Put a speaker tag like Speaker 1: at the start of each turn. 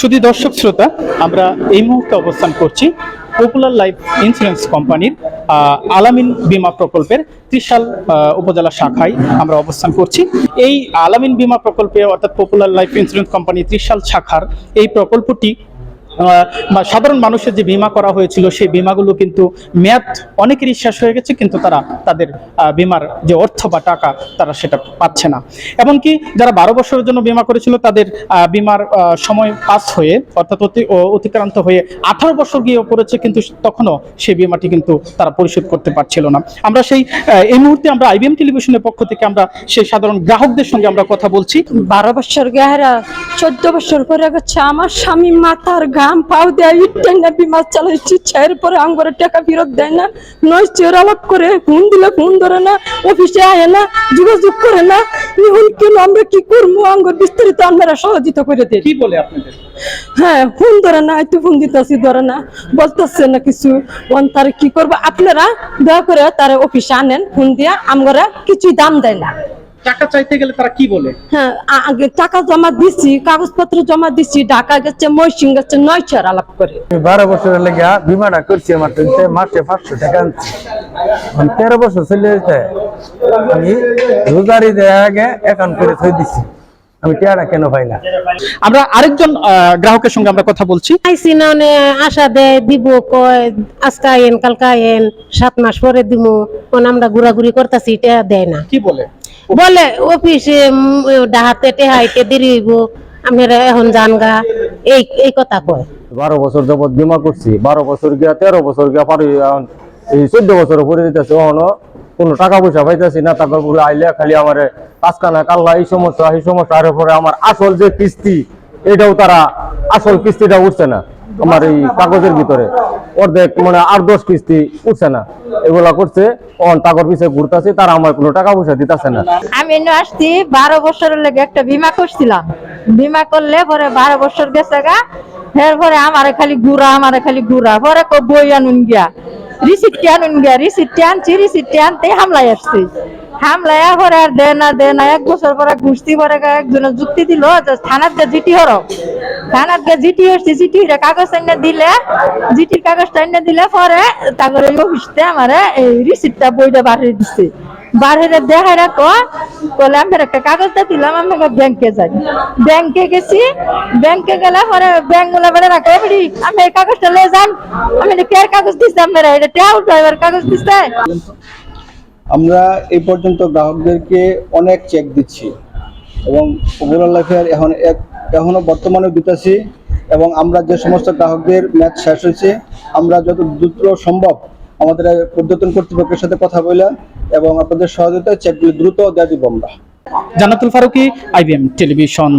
Speaker 1: শুধু দর্শক শ্রোতা, আমরা এই মুহূর্তে অবস্থান করছি পপুলার লাইফ ইন্স্যুরেন্স কোম্পানির আলামিন বিমা প্রকল্পের ত্রিশাল উপজেলা শাখায় আমরা অবস্থান করছি। এই আলামিন বিমা প্রকল্পে অর্থাৎ popular life insurance company Trishal শাখার এই প্রকল্পটি সাধারণ মানুষের যে বীমা করা হয়েছিল, সেই বীমাগুলো কিন্তু মেয়াদ অনেকেরই শেষ হয়ে গেছে, কিন্তু তারা তাদের বীমার যে অর্থ বা টাকা, তারা সেটা পাচ্ছে না। এমনকি যারা বারো বছরের জন্য বিমা করেছিল, তাদের বীমার সময় পাস হয়ে, অর্থাৎ অতি- অতিক্রান্ত হয়ে আঠারো বছর গিয়ে পড়েছে, কিন্তু তখনও সেই বিমাটি কিন্তু তারা পরিশোধ করতে পারছিল না। আমরা সেই এই মুহূর্তে আমরা আইবিএম টেলিভিশনের পক্ষ থেকে আমরা সেই সাধারণ গ্রাহকদের সঙ্গে আমরা কথা বলছি।
Speaker 2: বারো বছর গেহারা, চোদ্দ বছর করে গেছে, আমার স্বামী মাথার ঘাম পাও দেয় ইটেন না বিমার চালাইছি ছায়ের পরে আঙ্গরে টাকা ফেরত দেয় না। নয় চেয়ার আলাপ করে ফোন দিলে ফোন ধরে না অফিসে আয় না যোগাযোগ করে না। এখন কেন আমরা কি করব? আঙ্গর বিস্তারিত আমরা সহযোগিতা করে দিই
Speaker 1: কি বলে আপনাদের?
Speaker 2: হ্যাঁ ফোন ধরে না হয়তো ফোন দিতেছি ধরে না। বলতেছে না কিছু। ওন তার কি করব? আপনারা দয়া করে তারা অফিসে আনেন ফোন দিয়া আমরা কিছুই দাম দেয় না।
Speaker 1: টাকা চাইতে গেলে তারা কি বলে?
Speaker 2: হ্যাঁ আগে টাকা জমা দিছি কাগজপত্র জমা দিছি ঢাকা গেছে ময়সিং গেছে নয় চার আলাপ করে।
Speaker 3: বারো বছরের লেগে বিমাটা করছি আমার মাসে পাঁচশো টাকা আনছি। তেরো বছর চলে যেতে আমি রোজারি দেওয়ার আগে অ্যাকাউন্ট করে থই দিছি। আমি টিয়াটা কেন পাই না?
Speaker 1: আমরা আরেকজন আহ, গ্রাহকের সঙ্গে আমরা কথা বলছি।
Speaker 4: আইসি না আশা দেয় দিব কয় আজকে আইন কালকে আইন সাত মাস পরে দিব কোন আমরা ঘুরাঘুরি করতেছি এটা দেয় না।
Speaker 1: কি বলে?
Speaker 4: বলে অফিসে ডাহাতে টেহাইতে দেরি হইব আপনারা এখন যান গা এই এই কথা কয়।
Speaker 5: বারো বছর যাবৎ বিমা করছি বারো বছর গিয়া তেরো বছর গিয়া পারি এই চোদ্দ বছর পরে দিতেছে ওখানো কোনো টাকা পয়সা পাইতেছি না তারপর বলে আইলে খালি আমার কাজকানা কাল্লা এই সমস্যা এই সমস্যা আর পরে আমার আসল যে কিস্তি এটাও তারা আসল কিস্তিটা উঠছে না। আমার এই কাগজের ভিতরে। অর্ধেক মানে আট দশ কিস্তি উঠছে না। এগুলা করছে, অন টাকার পিছিয়ে ঘুরতেছে, তারা আমার কোনো টাকা পয়সা দিতেছে না।
Speaker 6: আমি আসছি, বারো বছরের লেগে একটা বিমা করছিলাম। বিমা করলে পরে বারো বছর গেছে গা এরপরে আমারে খালি ঘুরা, আমারে খালি ঘুরা, পরে কো বই আনুন গিয়া রিসিপ্ট আনুন গিয়া রিসিপ্ট আনছি রিসিপ্ট আনতে হামলায় আসছি। হামলায় পরে আর দে না দে না, এক বছর পরে ঘুষতি পরে একজনে যুক্তি দিল থানার যে জিটি হর। থানার যে জিটি হচ্ছে জিটি কাগজ এনে দিলে, জিটির কাগজটা এনে দিলে পরে তারপরে অফিসতে আমারে এই রিসিপ্টটা বইটা বাড়িয়ে দিচ্ছে বাহিরে দেখাই রাখো, বলে আমি একটা কাগজটা দিলাম, আমি ব্যাংকে যাই। ব্যাংকে গেছি ব্যাংকে গেলে পরে ব্যাংকগুলা বেড়ে রাখো এবারে আমি এই কাগজটা লে যান আমি কে কাগজ দিচ্ছে আপনারা? এটা টেউ ড্রাইভার কাগজ দিচ্ছে
Speaker 7: আমরা এই পর্যন্ত গ্রাহকদেরকে অনেক চেক দিচ্ছি। এবং পপুলার লাইফের এখন এক এখনও বর্তমানে দিতেছি এবং আমরা যে সমস্ত গ্রাহকদের ম্যাচ শেষ হয়েছে, আমরা যত দ্রুত সম্ভব আমাদের পর্যটন কর্তৃপক্ষের সাথে কথা বলে এবং আপনাদের সহযোগিতায় চেকগুলি দ্রুত দেওয়া দিব আমরা।
Speaker 1: Jannatul Faruki IBM television.